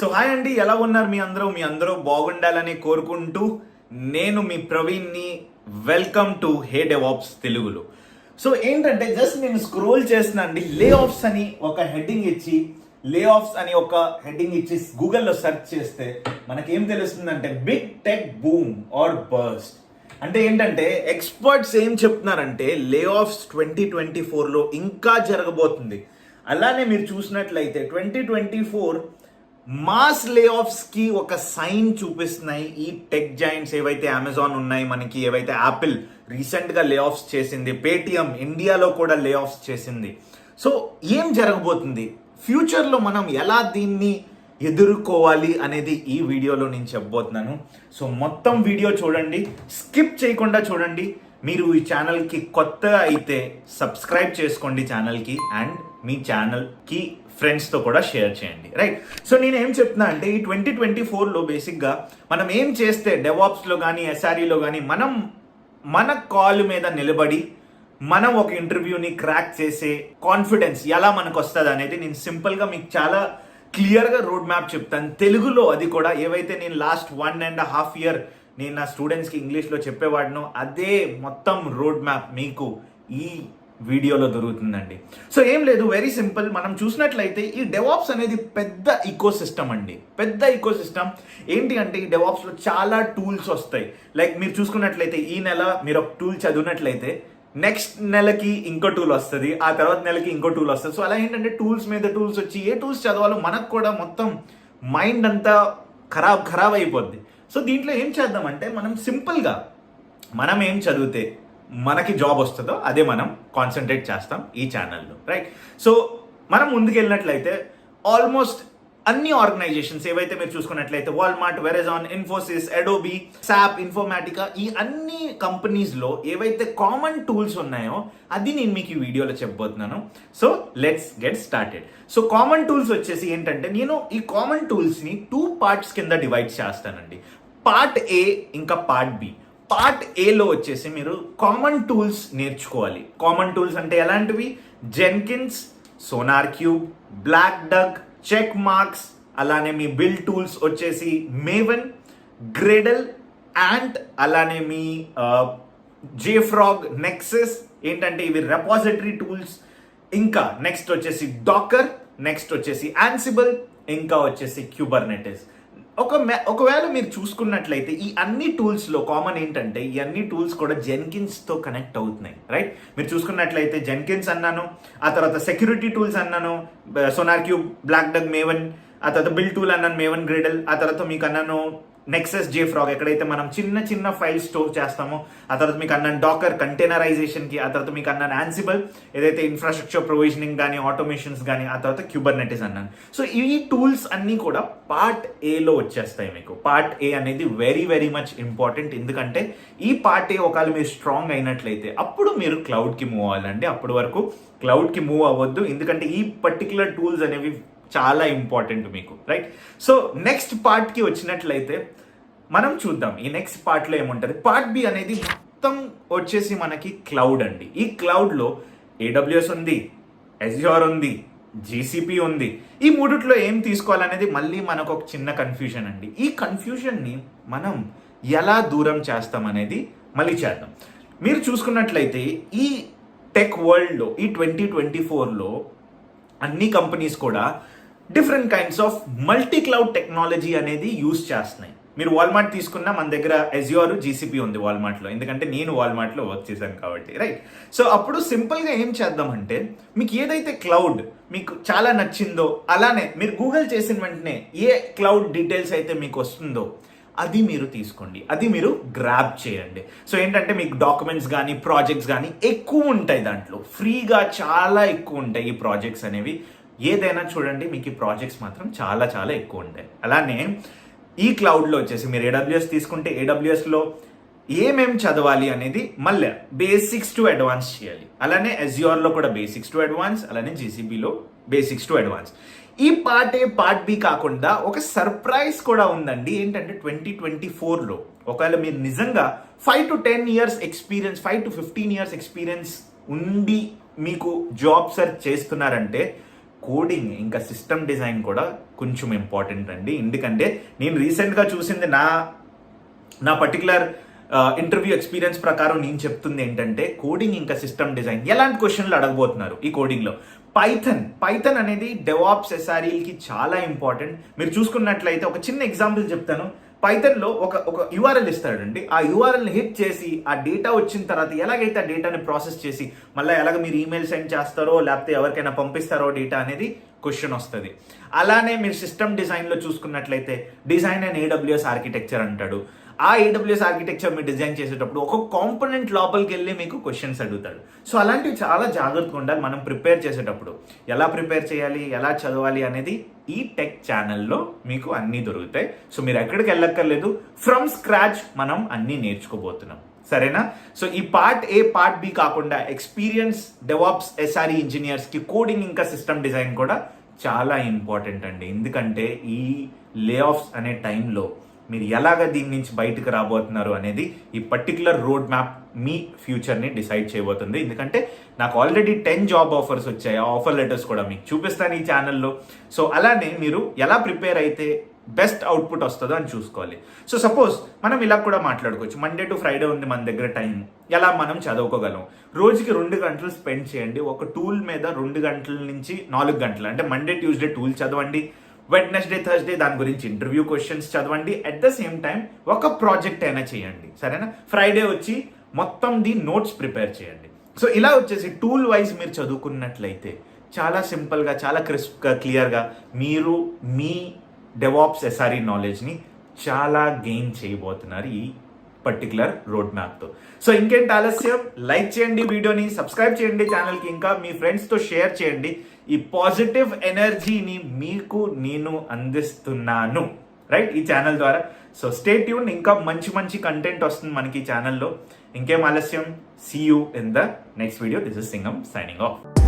So hi అండి ఎలా ఉన్నారు మీ అందరూ? మీ అందరూ బాగుండాలని కోరుకుంటూ నేను మీ ప్రవీణ్ని వెల్కమ్ టు హే డెవాప్స్ తెలుగులో. సో ఏంటంటే జస్ట్ నేను స్క్రోల్ చేస్తున్నా అండి. లే ఆఫ్స్ అని ఒక హెడ్డింగ్ ఇచ్చి లే ఆఫ్స్ అని ఒక హెడ్డింగ్ ఇచ్చి గూగుల్లో సెర్చ్ చేస్తే మనకేం తెలుస్తుందంటే big tech boom or burst అంటే ఏంటంటే ఎక్స్పర్ట్స్ ఏం చెప్తున్నారంటే లే ఆఫ్స్ ట్వంటీ ట్వంటీ ఫోర్లో ఇంకా జరగబోతుంది. అలానే మీరు చూసినట్లయితే ట్వంటీ ట్వంటీ ఫోర్ మాస్ లే కి ఒక సైన్ చూపిస్తున్నాయి. ఈ టెక్ జాయింట్స్ ఏవైతే అమెజాన్ ఉన్నాయి మనకి ఏవైతే యాపిల్ రీసెంట్గా లే ఆఫ్స్ చేసింది పేటిఎం ఇండియాలో కూడా లే ఆఫ్స్ చేసింది. సో ఏం జరగబోతుంది? ఫ్యూచర్లో మనం ఎలా దీన్ని ఎదుర్కోవాలి అనేది ఈ వీడియోలో నేను చెప్పబోతున్నాను. సో మొత్తం వీడియో చూడండి. స్కిప్ చేయకుండా చూడండి. మీరు ఈ ఛానల్కి కొత్త అయితే సబ్స్క్రైబ్ చేసుకోండి ఛానల్కి అండ్ మీ ఛానల్కి ఫ్రెండ్స్తో కూడా షేర్ చేయండి. రైట్ సో నేను ఏం చెప్తున్నా అంటే ఈ ట్వంటీ ట్వంటీ ఫోర్లో బేసిక్గా మనం ఏం చేస్తే డెవాప్స్లో కానీ ఎస్ఆర్ఈలో కానీ మనం మన కాల్ మీద నిలబడి మనం ఒక ఇంటర్వ్యూని క్రాక్ చేసే కాన్ఫిడెన్స్ ఎలా మనకు వస్తుంది అనేది నేను సింపుల్గా మీకు చాలా క్లియర్గా రోడ్ మ్యాప్ చెప్తాను. తెలుగులో అది కూడా ఏవైతే నేను last one and half year నేను నా స్టూడెంట్స్కి ఇంగ్లీష్లో చెప్పేవాడినో అదే మొత్తం రోడ్ మ్యాప్ మీకు ఈ వీడియోలో దొరుకుతుందండి. సో ఏం లేదు వెరీ సింపుల్ మనం చూసినట్లయితే ఈ డెవాప్స్ అనేది పెద్ద ఈకో సిస్టమ్ అండి. పెద్ద ఈకో సిస్టమ్ ఏంటి అంటే ఈ డెవాప్స్లో చాలా టూల్స్ వస్తాయి. లైక్ మీరు చూసుకున్నట్లయితే ఈ నెల మీరు ఒక టూల్ చదివినట్లయితే నెక్స్ట్ నెలకి ఇంకో టూల్ వస్తుంది ఆ తర్వాత నెలకి ఇంకో టూల్ వస్తుంది. సో అలా ఏంటంటే టూల్స్ మీద టూల్స్ వచ్చి ఏ టూల్స్ చదవాలో మనకు కూడా మొత్తం మైండ్ అంతా ఖరాబ్ ఖరాబ్ అయిపోద్ది. సో దీంట్లో ఏం చేద్దామంటే మనం సింపుల్గా మనం ఏం చదివితే మనకి జాబ్ వస్తుందో అదే మనం కాన్సన్ట్రేట్ చేస్తాం ఈ ఛానల్లో రైట్ సో మనం ముందుకెళ్ళినట్లయితే ఆల్మోస్ట్ అన్ని ఆర్గనైజేషన్స్ ఏవైతే మీరు చూసుకున్నట్లయితే Walmart Verizon Infosys Adobe SAP Informatica ఈ అన్ని కంపెనీస్లో ఏవైతే కామన్ టూల్స్ ఉన్నాయో అది నేను మీకు ఈ వీడియోలో చెప్పబోతున్నాను. So let's get started so common tools వచ్చేసి ఏంటంటే నేను ఈ కామన్ టూల్స్ని టూ పార్ట్స్ కింద డివైడ్ చేస్తానండి. పార్ట్ ఏ ఇంకా పార్ట్ బి పార్ట్ ఏలో వచ్చేసి మీరు కామన్ టూల్స్ నేర్చుకోవాలి. కామన్ టూల్స్ అంటే ఎలాంటివి? Jenkins SonarQube Black Duck Checkmarx అలానే మీ బిల్ టూల్స్ వచ్చేసి మేవన్ గ్రేడల్ యాంట్ అలానే మీ జేఫ్రాగ్ నెక్సెస్ ఏంటంటే ఇవి రెపాజిటరీ టూల్స్ ఇంకా నెక్స్ట్ వచ్చేసి డాకర్ నెక్స్ట్ వచ్చేసి యాన్సిబుల్ ఇంకా వచ్చేసి క్యూబర్నెటిస్ ఒక మే- ఒకవేళ మీరు చూసుకున్నట్లయితే ఈ అన్ని టూల్స్లో కామన్ ఏంటంటే ఈ అన్ని టూల్స్ కూడా జెన్కిన్స్తో కనెక్ట్ అవుతున్నాయి రైట్ మీరు చూసుకున్నట్లయితే జెన్కిన్స్ అన్నాను ఆ తర్వాత సెక్యూరిటీ టూల్స్ అన్నాను SonarQube Black Duck Maven ఆ తర్వాత బిల్ టూల్ అన్నాను మేవన్ గ్రేడల్ ఆ తర్వాత మీకు అన్నాను నెక్సెస్ జే ఫ్రాగ్ ఎక్కడైతే మనం చిన్న చిన్న ఫైల్ స్టోర్ చేస్తామో ఆ తర్వాత మీకు అన్నాను డాకర్ కంటైనరైజేషన్కి ఆ తర్వాత మీకు అన్నాను యాన్సిబుల్ ఏదైతే ఇన్ఫ్రాస్ట్రక్చర్ ప్రొవిజనింగ్ కానీ ఆటోమేషన్స్ కానీ ఆ తర్వాత క్యూబర్నెటిస్ అన్నాను. సో ఈ టూల్స్ అన్నీ కూడా పార్ట్ ఏలో వచ్చేస్తాయి మీకు. పార్ట్ ఏ అనేది వెరీ వెరీ మచ్ ఇంపార్టెంట్ ఎందుకంటే ఈ పార్ట్ ఏ ఒకవేళ మీరు స్ట్రాంగ్ అయినట్లయితే అప్పుడు మీరు క్లౌడ్కి మూవ్ అవ్వాలండి. అప్పటి వరకు క్లౌడ్కి మూవ్ అవ్వద్దు. ఎందుకంటే ఈ పర్టికులర్ టూల్స్ అనేవి చాలా ఇంపార్టెంట్ మీకు రైట్ సో నెక్స్ట్ పార్ట్కి వచ్చినట్లయితే మనం చూద్దాం. ఈ నెక్స్ట్ పార్ట్లో ఏముంటుంది? పార్ట్ బి అనేది మొత్తం వచ్చేసి మనకి క్లౌడ్ అండి. ఈ క్లౌడ్లో ఏడబ్ల్యూఎస్ ఉంది ఎస్ఆర్ ఉంది జీసీపీ ఉంది. ఈ మూడిట్లో ఏం తీసుకోవాలనేది మళ్ళీ మనకు ఒక చిన్న కన్ఫ్యూజన్ అండి. ఈ కన్ఫ్యూజన్ని మనం ఎలా దూరం చేస్తామనేది మళ్ళీ చేద్దాం. మీరు చూసుకున్నట్లయితే ఈ టెక్ వరల్డ్లో ఈ ట్వంటీ ట్వంటీ ఫోర్లో అన్ని కంపెనీస్ కూడా different kinds of multi cloud technology అనేది యూస్ చేస్తున్నాయి. మీరు వాల్మార్ట్ తీసుకున్నా మన దగ్గర ఎజియోర్ జీసీపీ ఉంది వాల్మార్ట్లో ఎందుకంటే నేను వాల్మార్ట్లో వర్క్ చేశాను కాబట్టి రైట్ సో అప్పుడు సింపుల్గా ఏం చేద్దామంటే మీకు ఏదైతే క్లౌడ్ మీకు చాలా నచ్చిందో అలానే మీరు గూగుల్ చేసిన వెంటనే ఏ క్లౌడ్ డీటెయిల్స్ అయితే మీకు వస్తుందో అది మీరు తీసుకోండి. అది మీరు గ్రాప్ చేయండి. సో ఏంటంటే మీకు డాక్యుమెంట్స్ కానీ ప్రాజెక్ట్స్ కానీ ఎక్కువ ఉంటాయి దాంట్లో. ఫ్రీగా చాలా ఎక్కువ ఉంటాయి ఈ ప్రాజెక్ట్స్ అనేవి. ఏదైనా చూడండి మీకు ఈ ప్రాజెక్ట్స్ మాత్రం చాలా చాలా ఎక్కువ ఉంటాయి. అలానే ఈ క్లౌడ్లో వచ్చేసి మీరు ఏడబ్ల్యూఎస్ తీసుకుంటే ఏడబ్ల్యూఎస్లో ఏమేం చదవాలి అనేది మళ్ళీ బేసిక్స్ టు అడ్వాన్స్ చేయాలి. అలానే ఎస్యూఆర్లో కూడా బేసిక్స్ టు అడ్వాన్స్ అలానే జీసీబీలో బేసిక్స్ టు అడ్వాన్స్ ఈ పార్ట్ ఏ పార్ట్ బి కాకుండా ఒక సర్ప్రైజ్ కూడా ఉందండి. ఏంటంటే ట్వంటీ ట్వంటీ ఫోర్లో ఒకవేళ మీరు నిజంగా five to ten years experience five to fifteen years experience ఉండి మీకు జాబ్ సెర్చ్ చేస్తున్నారంటే కోడింగ్ ఇంకా సిస్టమ్ డిజైన్ కూడా కొంచెం ఇంపార్టెంట్ అండి. ఎందుకంటే నేను రీసెంట్గా చూసింది నా నా పర్టికులర్ ఇంటర్వ్యూ ఎక్స్పీరియన్స్ ప్రకారం నేను చెప్తుంది ఏంటంటే కోడింగ్ ఇంకా సిస్టమ్ డిజైన్ ఎలాంటి క్వశ్చన్లు అడగబోతున్నారు ఈ కోడింగ్లో పైథన్ పైథన్ అనేది డెవాప్స్ ఎస్ఆర్ఈకి చాలా ఇంపార్టెంట్ మీరు చూసుకున్నట్లయితే ఒక చిన్న ఎగ్జాంపుల్ చెప్తాను. పైథన్లో ఒక ఒక యూఆర్ఎల్ ఇస్తాడండి. ఆ యూఆర్ఎల్ని హిట్ చేసి ఆ డేటా వచ్చిన తర్వాత ఎలాగైతే ఆ డేటాని ప్రాసెస్ చేసి మళ్ళీ ఎలాగ మీరు ఈమెయిల్ సెండ్ చేస్తారో లేకపోతే ఎవరికైనా పంపిస్తారో డేటా అనేది క్వశ్చన్ వస్తుంది. అలానే మీరు సిస్టమ్ డిజైన్లో చూసుకున్నట్లయితే డిజైన్ అండ్ ఏడబ్ల్యూఎస్ ఆర్కిటెక్చర్ అంటాడు. ఆ ఏడబ్ల్యూఎస్ ఆర్కిటెక్చర్ మీరు డిజైన్ చేసేటప్పుడు ఒక కాంపోనెంట్ లోపలికి వెళ్ళి మీకు క్వశ్చన్స్ అడుగుతాడు. సో అలాంటివి చాలా జాగ్రత్తగా ఉండాలి. మనం ప్రిపేర్ చేసేటప్పుడు. ఎలా ప్రిపేర్ చేయాలి? ఎలా చదవాలి అనేది ఈ టెక్ ఛానల్లో మీకు అన్నీ దొరుకుతాయి. సో మీరు ఎక్కడికి వెళ్ళక్కర్లేదు. ఫ్రమ్ స్క్రాచ్ మనం అన్నీ నేర్చుకోబోతున్నాం. సరేనా? సో ఈ పార్ట్ ఏ పార్ట్ బి కాకుండా ఎక్స్పీరియన్స్ డెవాప్స్ ఎస్ఆర్ఈ ఇంజనీర్స్కి కోడింగ్ ఇంకా సిస్టమ్ డిజైన్ కూడా చాలా ఇంపార్టెంట్ అండి. ఎందుకంటే ఈ లే ఆఫ్స్ అనే టైంలో మీరు ఎలాగ దీని నుంచి బయటకు రాబోతున్నారు అనేది ఈ పర్టికులర్ రోడ్ మ్యాప్ మీ ఫ్యూచర్ని డిసైడ్ చేయబోతుంది. ఎందుకంటే నాకు ఆల్రెడీ టెన్ జాబ్ ఆఫర్స్ వచ్చాయి. ఆ ఆఫర్ లెటర్స్ కూడా మీకు చూపిస్తాను ఈ ఛానల్లో సో అలానే మీరు ఎలా ప్రిపేర్ అయితే బెస్ట్ అవుట్పుట్ వస్తుందో అని చూసుకోవాలి. సో సపోజ్ మనం ఇలా కూడా మాట్లాడుకోవచ్చు. మండే టు ఫ్రైడే ఉంది మన దగ్గర టైం ఎలా మనం చదువుకోగలం? రోజుకి రెండు గంటలు స్పెండ్ చేయండి. ఒక టూల్ మీద రెండు గంటల నుంచి నాలుగు గంటలు. అంటే మండే ట్యూస్డే టూల్ చదవండి. వెడ్నెస్డే థర్స్డే దాని గురించి ఇంటర్వ్యూ క్వశ్చన్స్ చదవండి. అట్ ద సేమ్ టైం ఒక ప్రాజెక్ట్ అయినా చేయండి. సరేనా? ఫ్రైడే వచ్చి మొత్తం ది నోట్స్ ప్రిపేర్ చేయండి. సో ఇలా వచ్చేసి టూల్ వైజ్ మీరు చదువుకున్నట్లయితే చాలా సింపుల్గా చాలా క్రిస్ప్గా క్లియర్గా మీరు మీ డెవాప్స్ ఎస్ఆర్ఈ నాలెడ్జ్ని చాలా గెయిన్ చేయబోతున్నారు ఈ పర్టికులర్ రోడ్ మ్యాప్తో సో ఇంకేంటి ఆలస్యం? లైక్ చేయండి వీడియోని సబ్స్క్రైబ్ చేయండి ఛానల్కి ఇంకా మీ ఫ్రెండ్స్తో షేర్ చేయండి. ఈ పాజిటివ్ ఎనర్జీని మీకు నేను అందిస్తున్నాను. రైట్ ఈ ఛానల్ ద్వారా. సో స్టే ట్యూన్ ఇంకా మంచి మంచి కంటెంట్ వస్తుంది మనకి ఈ ఛానల్లో ఇంకేం ఆలస్యం? See you in the next video this is Singam signing off